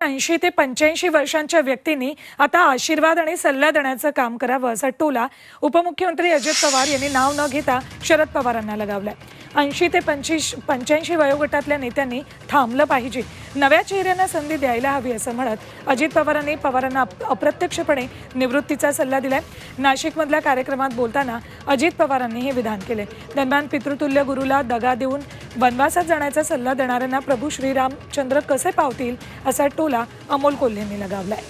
ऐंशी ते पंच्याऐंशी वर्षांच्या व्यक्तींनी आता आशीर्वाद आणि सल्ला देण्याचं काम करावं असा टोला उपमुख्यमंत्री अजित पवार यांनी नाव न घेता शरद पवारांना लगावलाय. ऐंशी ते पंचवीस पंच्याऐंशी वयोगटातल्या नेत्यांनी थांबलं पाहिजे. नव्या चेहऱ्यांना संधी द्यायला हवी असं म्हणत अजित पवारांनी पवारांना अप्रत्यक्षपणे निवृत्तीचा सल्ला दिलाय. नाशिकमधल्या कार्यक्रमात बोलताना अजित पवारांनी हे विधान केले दरम्यान पितृतुल्य गुरुला दगा देऊन वनवासात जाण्याचा सल्ला देणाऱ्यांना प्रभू श्रीरामचंद्र कसे पावतील असा टोला अमोल कोल्हेंनी लगावलाय.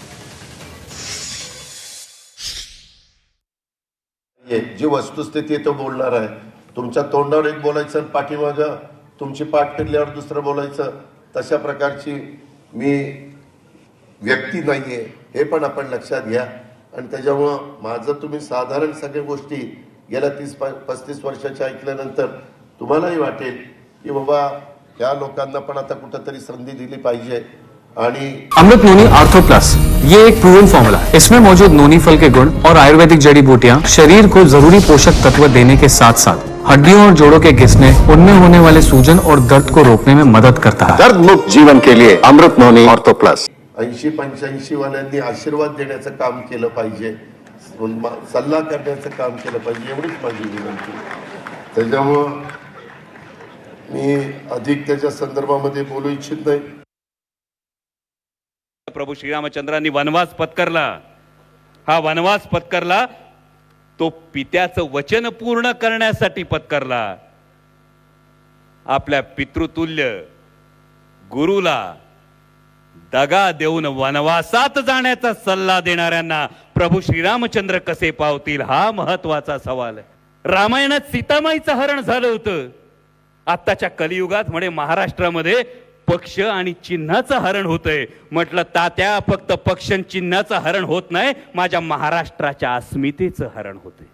जी वस्तुस्थिती तो बोलणार आहे तुमच्या तोंडावर एक बोलायचं पाठीमागं तुमची पाठ फिरल्यावर दुसरं बोलायचं तशा प्रकारची मी व्यक्ती नाहीये हे पण आपण लक्षात घ्या. आणि त्याच्यामुळं माझं तुम्ही साधारण सगळ्या गोष्टी गेल्या तीस पस्तीस वर्षाच्या ऐकल्यानंतर तुम्हालाही वाटेल की बाबा या लोकांना पण आता कुठंतरी संधी दिली पाहिजे. आणि अमृत नोनी आर्थो प्लस ये एक प्रूवन फॉर्मूला इसमें मौजूद नोनी फल के गुण और आयुर्वेदिक जड़ी बूटियाँ शरीर को जरूरी पोषक तत्व देने के साथ साथ हड्डियों और जोड़ों के घिसने उनमें होने वाले सूजन और दर्द को रोकने में मदद करता है। दर्द मुक्त जीवन के लिए अमृत नोनी ऑर्थो प्लस। ऐंशी पंच्याऐंशी वाल्यांनी आशीर्वाद देण्याचं काम केलं पाहिजे. सल्ला करण्याचं काम केलं पाहिजे एवढीच माझी विनंती. त्याच्यामुळं मी अधिक त्याच्या संदर्भामध्ये बोलू इच्छित नाही. प्रभू श्रीरामचंद्रांनी वनवास पत्करला. हा वनवास पत्करला तो पित्याचं वचन पूर्ण करण्यासाठी पत्करला. आपल्या पितृतुल्य गुरुला दगा देऊन वनवासात जाण्याचा सल्ला देणाऱ्यांना प्रभू श्रीरामचंद्र कसे पावतील हा महत्त्वाचा सवाल आहे. रामायणात सीतामाईचं हरण झालं होतं. आत्ताच्या कलियुगात म्हणे महाराष्ट्रामध्ये पक्ष आणि चिन्हाचं हरण होतंय. म्हटलं तात्या फक्त पक्ष चिन्हाचं हरण होत नाही माझ्या महाराष्ट्राच्या अस्मितेचं हरण होतंय.